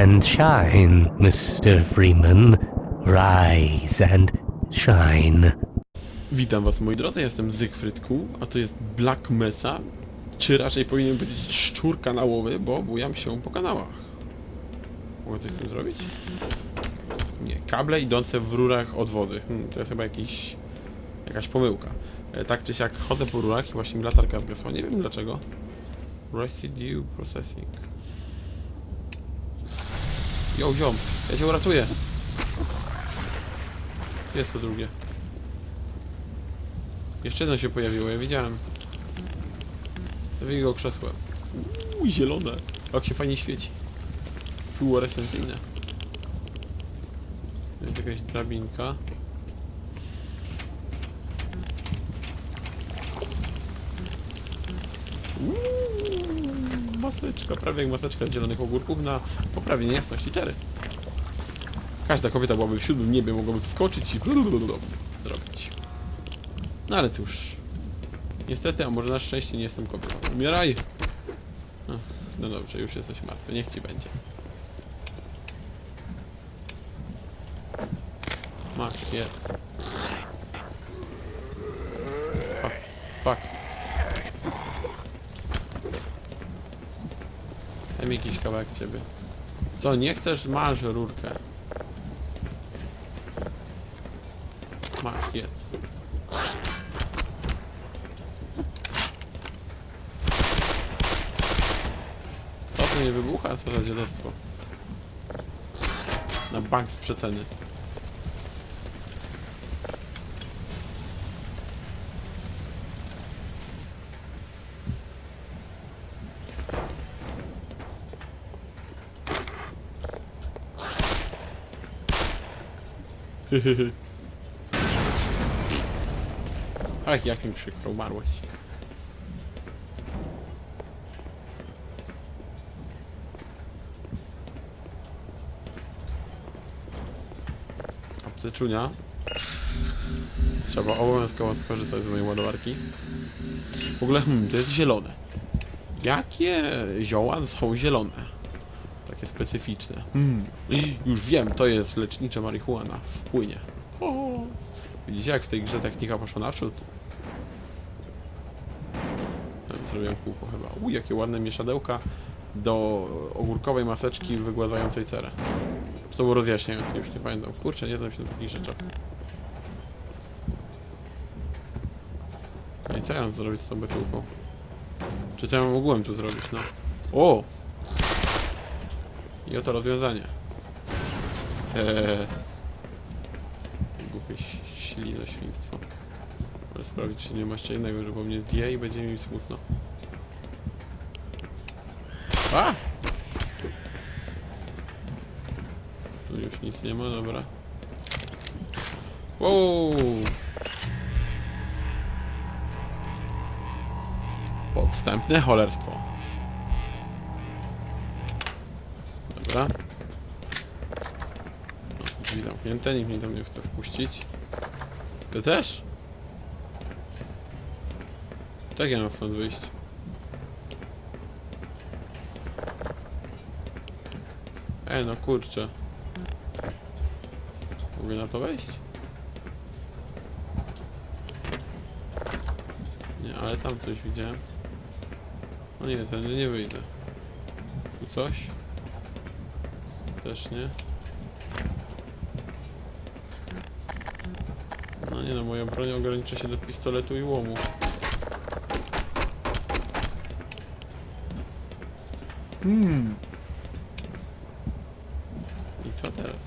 and shine, Mr. Freeman. Rise and shine. Witam was moi drodzy, jestem Zygfrydku, a to jest Black Mesa, czy raczej powinien powiedzieć szczur kanałowy, bo bujam się po kanałach. Mogę coś z tym zrobić? Nie, kable idące w rurach od wody. Hmm, to jest chyba jakiś, jakaś pomyłka. E, tak czy siak chodzę po rurach i właśnie mi latarka zgasła, nie wiem dlaczego. Residue Processing. Yo, ziom, ja cię uratuję. Jest to drugie? Jeszcze jedno się pojawiło, ja widziałem. Zawijaj go krzesłem. Uuu, zielone. Jak się fajnie świeci. Fluorescencyjne. Jest jakaś drabinka. Maseczka, prawie jak maseczka z zielonych ogórków na poprawienie jasności cery. Każda kobieta byłaby w siódmym niebie, mogłaby wskoczyć i zrobić. No ale cóż. Niestety, a może na szczęście nie jestem kobietą. Umieraj! Ach, no dobrze, już jesteś martwy, niech ci będzie. Masz, jest. Fuck, fuck. Mi jakiś kawałek ciebie. Co, nie chcesz? Masz rurkę. Masz. Co to nie wybucha? Co za dziadostwo? Na bank z przeceny. Ach, jak mi przykro, umarłeś. Apteczunia. Trzeba obowiązkowo skorzystać z mojej ładowarki. W ogóle, hmm, to jest zielone. Jakie zioła są zielone? Takie specyficzne. I już wiem, to jest lecznicza marihuana w płynie. O, widzicie jak w tej grze technika poszła naprzód? Zrobiłem kółko chyba. Uj, jakie ładne mieszadełka do ogórkowej maseczki wygładzającej cerę. Czy to było rozjaśniające? Już nie pamiętam. Kurczę, nie znam się na takich rzeczach. No i co ja mam zrobić z tą betułką? Czy co ja mogłem tu zrobić, no? O! I oto rozwiązanie. Eee... Głupie ślino świństwo. Muszę sprawdzić, czy nie ma jeszcze innego, że po mnie zje i będzie mi smutno. A! Tu już nic nie ma, dobra. Wow! Podstępne cholerstwo. Zamknięte, nikt mnie tam nie chce wpuścić. Ty też? Tak ja mam stąd wyjść. E, no kurczę. Mogę na to wejść? Nie, ale tam coś widziałem. No nie, tędy nie wyjdę. Tu coś? Też nie. No nie no, moja broń ogranicza się do pistoletu i łomu. Hmm. I co teraz?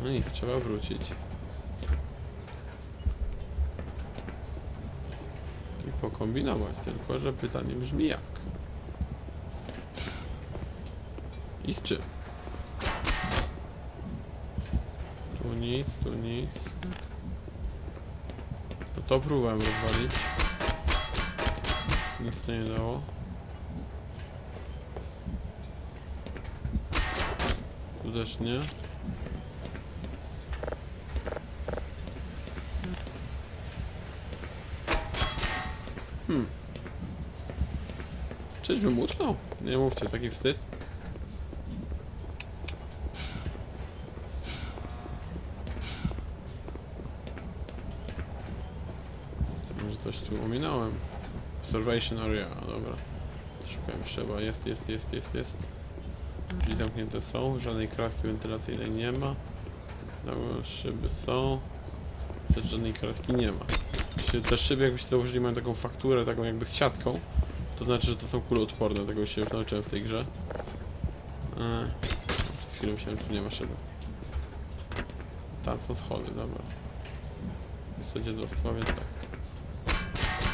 No nic, trzeba wrócić. I pokombinować, tylko że pytanie brzmi jak. I z czym? Tu nic, tu nic. To to próbowałem rozwalić. Nic to nie dało. Tu też nie. Hmm. Czyżbym utknął? Nie mówcie, taki wstyd. Może coś tu ominąłem. Observation area, dobra. Szukałem trzeba, jest, jest, jest, jest, jest. Drzwi zamknięte są, żadnej kratki wentylacyjnej nie ma. Dobra, szyby są. Też żadnej kratki nie ma. Czy te szyby jakbyście założyli mają taką fakturę, taką jakby z siatką, to znaczy, że to są kuloodporne, tego się już nauczyłem w tej grze. Eee, przed chwilą myślałem, że tu nie ma szyby. Tam są schody, dobra. Jest to dziadostwo, więc tak.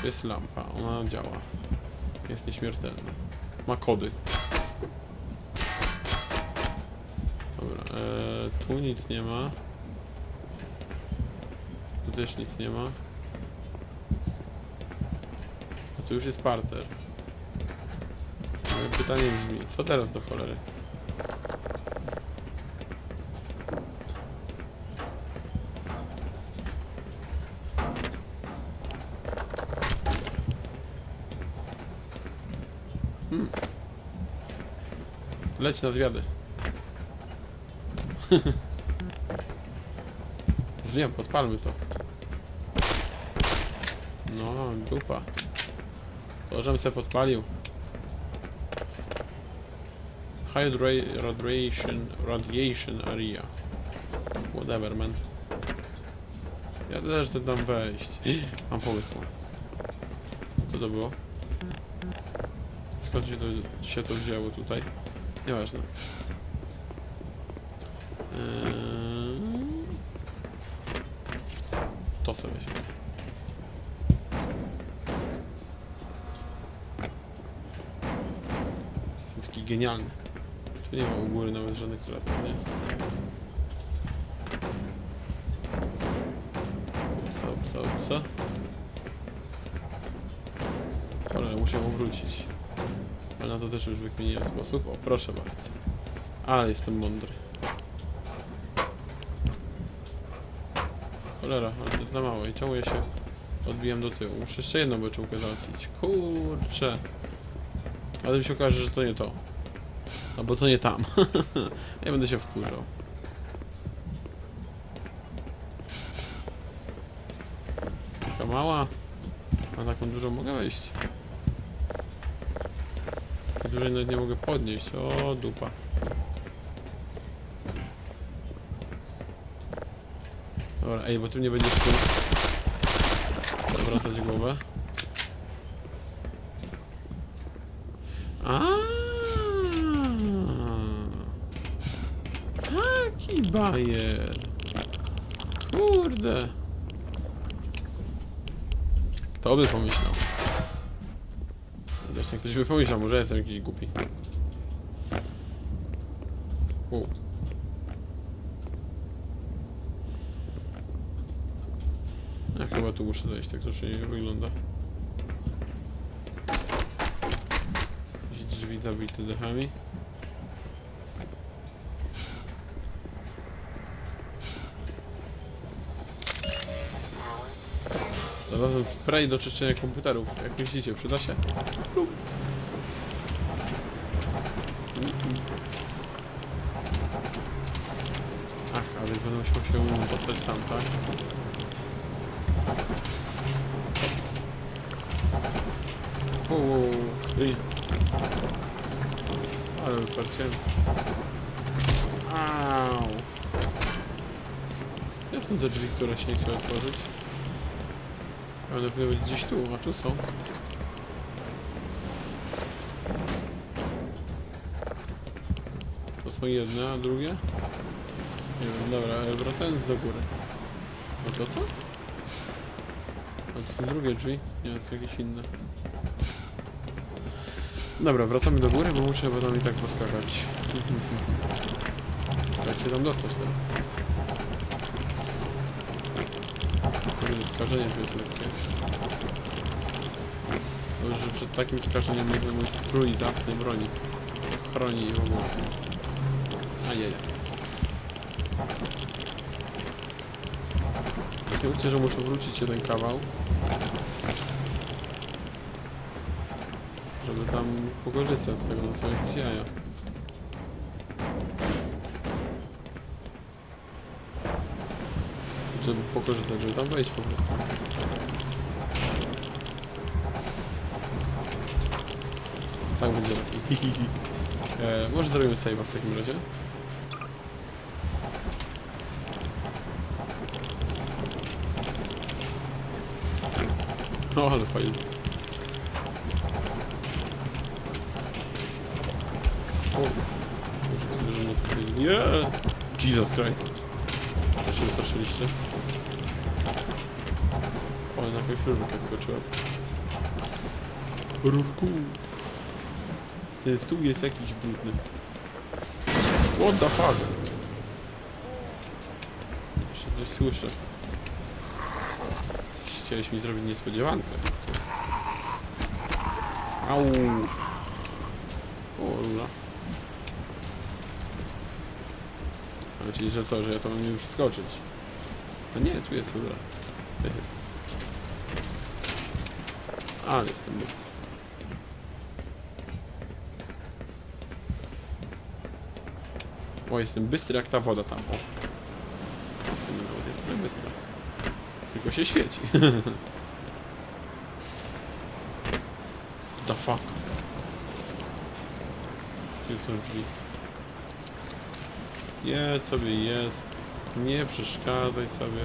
Jest lampa, ona działa. Jest nieśmiertelna. Ma kody. Dobra, eee, tu nic nie ma. Tu też nic nie ma. A tu już jest parter. Moje pytanie brzmi, co teraz do cholery? Leć na zwiady. Wiem, podpalmy to. No, dupa. To, żem se podpalił. High ra- radiation, radiation area. Whatever, man. Ja też chcę tam wejść. Mam pomysł. Co to było? Skąd się to, się to wzięło tutaj? Nieważne. Eee... To sobie weźmie. Jestem taki genialny. Tu nie ma u góry nawet żadnych klatów, nie? Co, co, co? Ale muszę ją wrócić. Ale na to też już wykminiłem sposób. O, proszę bardzo. Ale jestem mądry. Cholera, ale to jest za mało i ciągle się odbijam do tyłu. Muszę jeszcze jedną beczułkę załatwić. Kurczę. Ale mi się okaże, że to nie to. Albo to nie tam. ja będę się wkurzał. Taka mała. A taką dużą mogę wejść. Dużej nawet nie mogę podnieść. O, dupa. Dobra, ej, bo tu nie będziesz tu zawracać głowę. Taki bajer. Kurde. Kto by pomyślał? Zresztą ktoś by pomyślał, może jestem jakiś głupi. U. Ja chyba tu muszę zejść, tak to się nie wygląda. Drzwi zabite dechami. Znalazłem spray do czyszczenia komputerów. Jak myślicie, przyda się? Ach, a więc będę musiał się dostać tam, tak? Uuu, ej. Ale wyparciłem. Au. Gdzie są te drzwi, które się nie chcą otworzyć? Powinny być gdzieś tu, a tu są. To są jedne, a drugie? Nie wiem, dobra, ale wracając do góry. No to co? A to są drugie drzwi? Nie, to jakieś inne. Dobra, wracamy do góry, bo muszę tam i tak poskakać. Jak się tam dostać teraz? Skażenie tu jest lekkie. Dobrze, że przed takim skażeniem mój, mój strój zacny broni. Chroni w ogóle. Ajajaj. Nie mówcie, że muszę wrócić ten kawał. Żeby tam pogorzyca z tego, co jakieś jaja. Żeby pokorzystać, żeby tam wejść po prostu. Tak będzie lepiej. Hihihi. E, może zrobimy save'a w takim razie. No ale fajnie. O. Nie! Jesus Christ. Się wystraszyliście. O, na jakąś rurkę skoczyłem. Rurku. Ten stół jest jakiś brudny. What the fuck? Jeszcze coś słyszę. Chciałeś mi zrobić niespodziewankę. Au. O, rura. Czyli, że co, że ja to mam nie przeskoczyć. A nie, tu jest rura. Ale jestem bystry. O, jestem bystry jak ta woda tam. O. Jestem, jestem bystry. Tylko się świeci. The fuck? Gdzie są drzwi? Jedz sobie, jest. Nie przeszkadzaj sobie.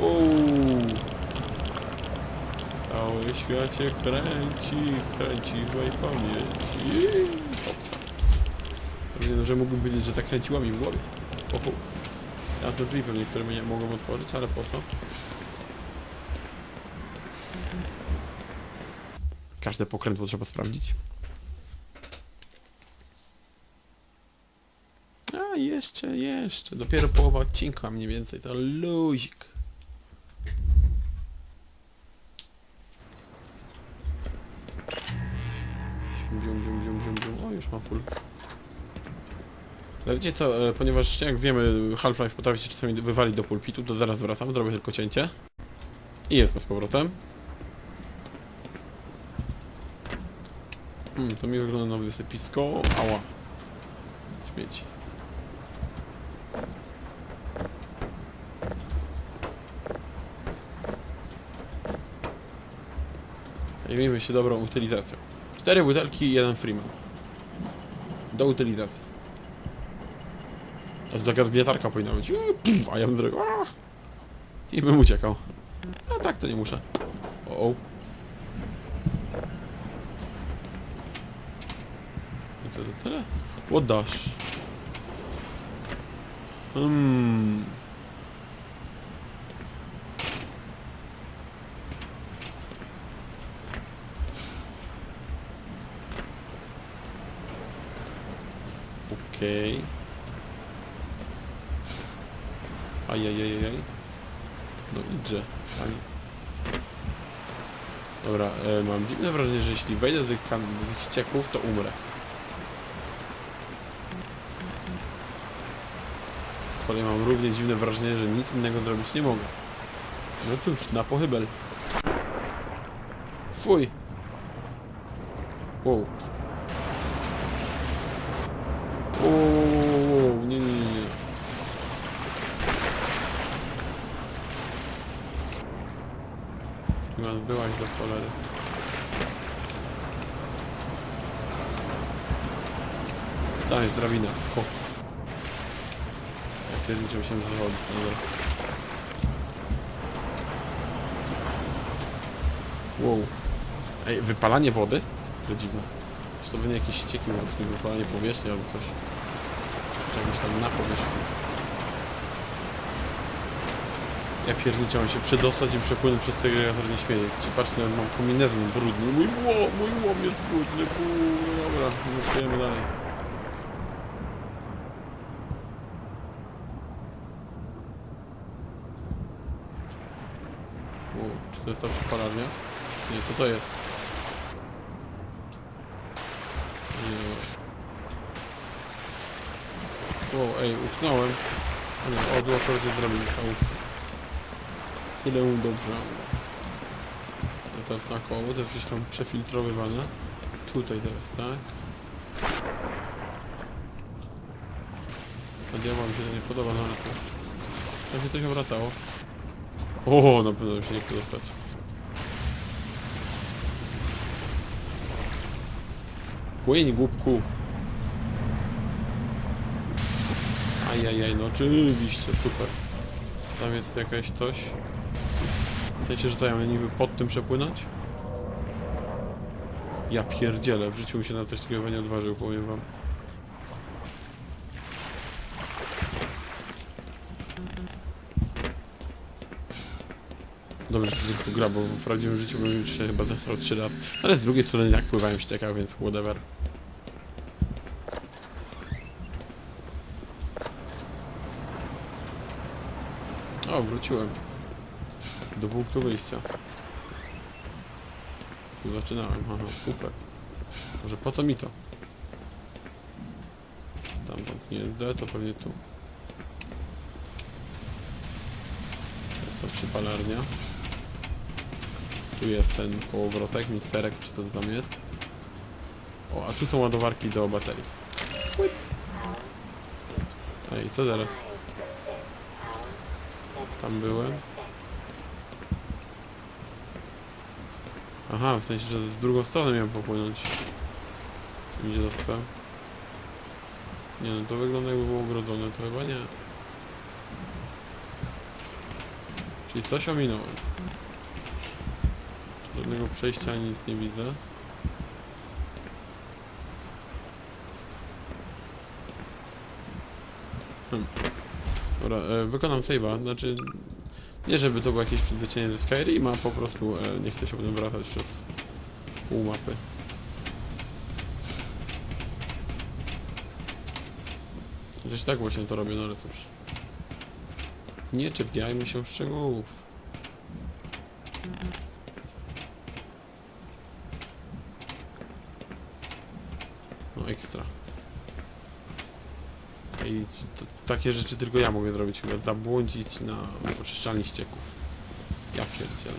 Wow. Cały świat się kręci, kręci w mojej pamięci. Wiem, że mógłbym powiedzieć, że zakręciła mi w głowie. Oho. Ja to drzwi pewnie, które mnie mogą otworzyć, ale po co? Każde pokrętło trzeba sprawdzić. A jeszcze, jeszcze. Dopiero połowa odcinka mniej więcej. To luzik. Bium. O, już mam full. Ale wiecie co, e, ponieważ jak wiemy Half-Life potrafi się czasami wywalić do pulpitu, to zaraz wracam, zrobię tylko cięcie. I jestem z powrotem. Hmm, to mi wygląda na wysypisko. Ała. Śmieci. Zajmijmy się dobrą utylizacją. Cztery butelki i jeden Freeman. Do utylizacji. To taka zgniatarka powinna być. Eee, pff, A ja bym zrobił. aaa! I bym uciekał. A tak to nie muszę. O, o. I to, to tyle? What dash? Hmm. Okej. Ajajajaj. No idzie. Ani. Dobra, e, mam dziwne wrażenie, że jeśli wejdę do tych, do tych ścieków, to umrę. Z kolei mam równie dziwne wrażenie, że nic innego zrobić nie mogę. No cóż, na pochybel. Fuj. Wow, wow, wow, wow, wow. nie, nie, nie, nie. Iwan, byłaś do cholery. Tam jest drabina. O. Ja pierniczę się z wody. Wow. Ej, wypalanie wody? To dziwne. Czy to będzie jakieś ścieki mocne, wypalanie powierzchni albo coś. Czy tam na powierzchni. Ja pierniczę, się przedostać i przepłynąć przez segregator nie śmieję. Ci patrzcie, nawet mam kombinezon brudny. Mój łom, mój łom jest brudny. Buu, dobra, głosujemy dalej. Wow, czy to jest ta przepalarnia? Nie, co to jest? Nie. Wow, ej, utknąłem. Nie, o, akurat jest drabinka, uff. Tyle mu dobrze. A teraz na koło, to jest gdzieś tam przefiltrowywane. tutaj teraz, tak? A diabła mi się nie podoba, no ale to... Tam się coś obracało. O, na pewno się nie chce dostać. Płyń, głupku! Ajajaj, no oczywiście, super. Tam jest jakaś coś. W sensie, że co, ja niby pod tym przepłynąć? Ja pierdzielę, w życiu mi się na coś takiego nie odważył, powiem wam. Dobrze, że tylko gra, bo w prawdziwym życiu bym się chyba zesrał trzy razy. Ale z drugiej strony jak pływałem ściekał, więc whatever. O, wróciłem. Do punktu wyjścia. Tu zaczynałem, aha, super. Może po co mi to? Tam zamknięte, to pewnie tu. Jest to przypalarnia. Tu jest ten kołowrotek, mikserek, czy to tam jest. O, a tu są ładowarki do baterii. Ej, co teraz? Tam byłem. Aha, w sensie, że z drugą stronę miałem popłynąć. Gdzie dostałem? Nie no, to wygląda jakby było ogrodzone, to chyba nie. Czyli coś ominąłem. Żadnego przejścia nic nie widzę. Hmm. Dobra, e, wykonam save'a, znaczy... Nie żeby to było jakieś przyzwyczajenie ze Skyrim, a po prostu e, nie chcę się potem wracać przez pół mapy. Gdzieś tak właśnie to robię, no ale cóż. Nie czepiajmy się szczegółów. No ekstra. I t- takie rzeczy tylko ja mogę zrobić chyba, zabłądzić na oczyszczalni ścieków. Ja pierdzielę.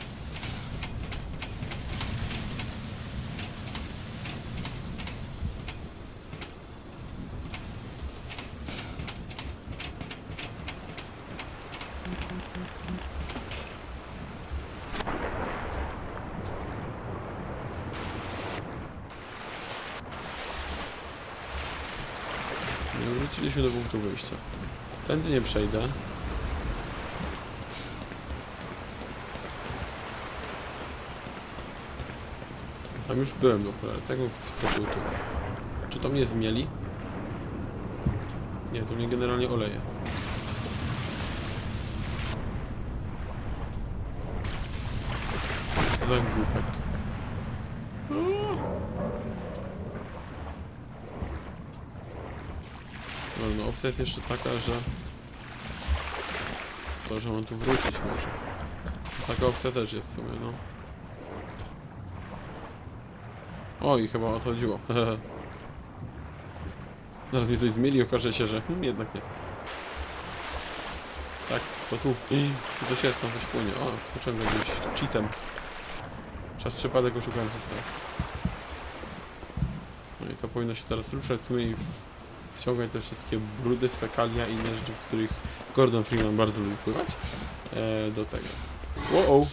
No i punktu wyjścia. Tędy nie przejdę. Tam już byłem do cholery, tego wskoczył tu. Czy to mnie zmieli? Nie, to mnie generalnie oleje. Za głupek. No, no opcja jest jeszcze taka, że... To, że mam tu wrócić może. Taka opcja też jest w sumie, no. Oj, chyba o to chodziło. Zaraz mnie coś zmieli i okaże się, że hmm, jednak nie. Tak, to tu. I tu coś jest, tam coś płynie. O, skoczyłem jakimś cheatem. Przez przypadek oszukałem system. No i to powinno się teraz ruszać i w- wciągać te wszystkie brudy, fekalia i inne rzeczy, w których Gordon Freeman bardzo lubi pływać. E, do tego. Wow!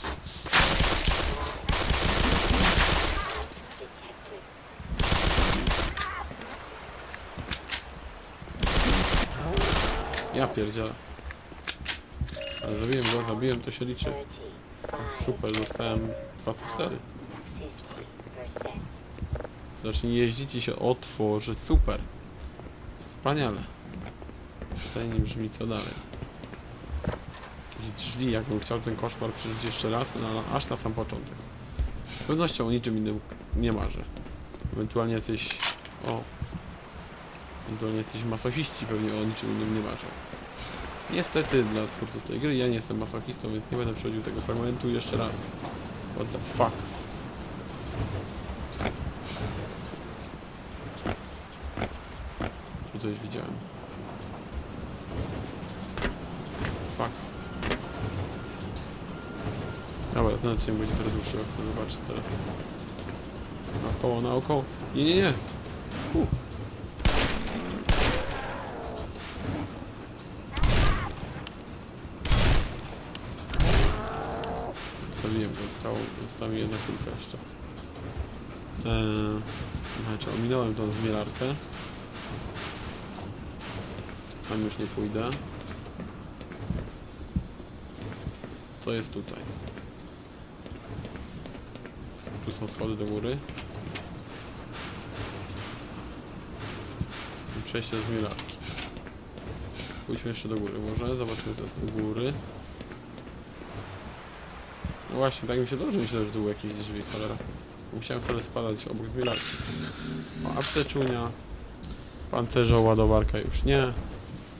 Ja pierdzielę. Ale zabiłem go, zabiłem, to się liczy. Super, dostałem 24. Zacznij jeździć i się otworzy. Super. Wspaniale. Tutaj brzmi co dalej. Jakieś drzwi, jakbym chciał ten koszmar przeżyć jeszcze raz, no, aż na sam początek. Z pewnością o niczym innym nie marzę. Ewentualnie jacyś... O. Ewentualnie jacyś masochiści pewnie o niczym innym nie marzą. Niestety dla twórców tej gry ja nie jestem masochistą, więc nie będę przechodził tego fragmentu jeszcze raz. What the fuck. Tu coś widziałem. Fuck. Odcinek będzie trochę dłuższy, jak sobie zobaczę teraz. Naokoło, naokoło. Nie, nie, nie. U. Zostawiłem, zostało, została mi jedna kulka jeszcze. Eee, znaczy, ominąłem tą zmielarkę. Tam już nie pójdę. Co jest tutaj? Są schody do góry. I przejście z zmielarki. Pójdźmy jeszcze do góry może, zobaczymy co jest u góry. No właśnie, tak mi się dobrze myślę, że tu były jakieś drzwi, cholera. Musiałem wcale spadać obok zmielarki. O, apteczunia. Pancerza, ładowarka już nie.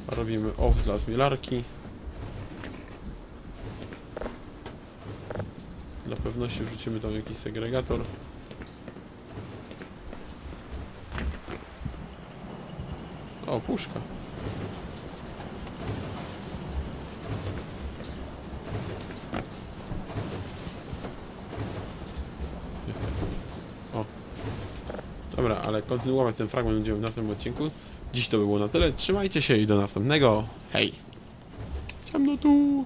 Robimy off dla zmielarki. Dla pewności wrzucimy tam jakiś segregator. O, puszka. O. Dobra, ale kontynuować ten fragment będziemy w następnym odcinku. Dziś to było na tyle. Trzymajcie się i do następnego. Hej! Ciemno tu!